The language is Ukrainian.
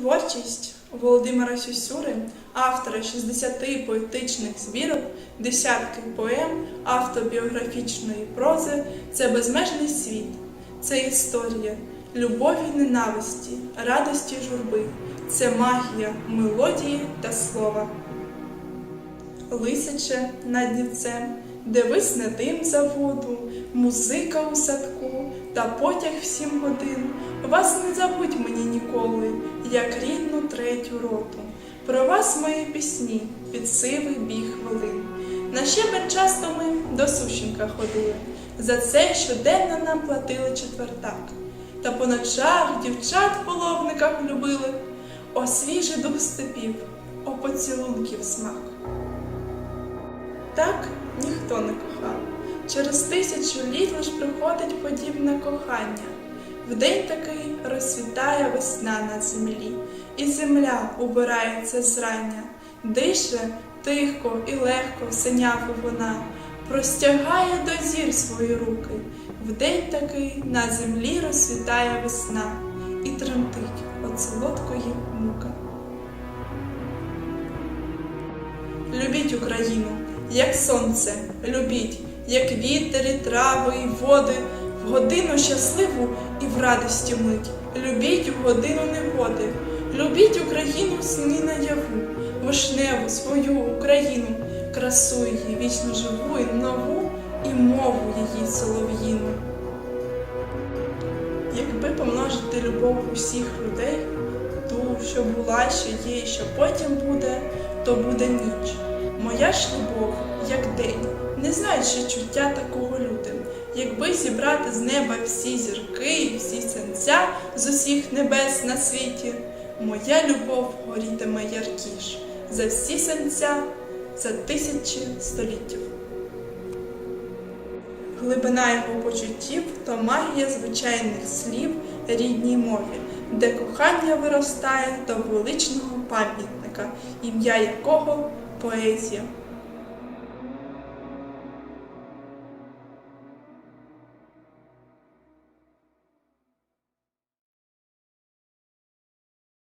Творчість Володимира Сюсюри, автора 60 поетичних збірок, десятки поем, автобіографічної прози це безмежний світ, це історія любові й ненависті, радості журби, це магія мелодії та слова. Лисяче над Днівцем, де висне дим за воду, музика у садку та потяг в сім годин. Вас не забудь мені ніколи, як рідну третю роту. Про вас мої пісні під сивий біг хвилин. На щебет часто ми до Сущенка ходили. За це щоденно нам платили четвертак. Та по ночах дівчат в половниках любили. О свіжий дух степів, о поцілунків смак. Так ніхто не кохав. Через тисячу літ лиш приходить подібне кохання. В день такий розцвітає весна на землі, і земля убирається зрання, дише тихо і легко в вона, простягає до зір свої руки. В день такий на землі розцвітає весна і тремтить от солодкої муки. Любіть Україну, як сонце, любіть, як вітер, і трави, і води, в годину щасливу і в радості мить. Любіть у годину негоди, любіть Україну сні наяву, вишневу свою Україну, красу її вічно живу і нову, і мову її солов'їну. Якби помножити любов усіх людей, ту, що була, що є, що потім буде, то буде ніч. Моя ж любов, як день, не знаю, ще чуття такого людям. Якби зібрати з неба всі зірки і всі сенця з усіх небес на світі, моя любов горітиме яркіш за всі сенця, за тисячі століттів. Глибина його почуттів то магія звичайних слів рідній мові, де кохання виростає до величного пам'ятника, ім'я якого поезія.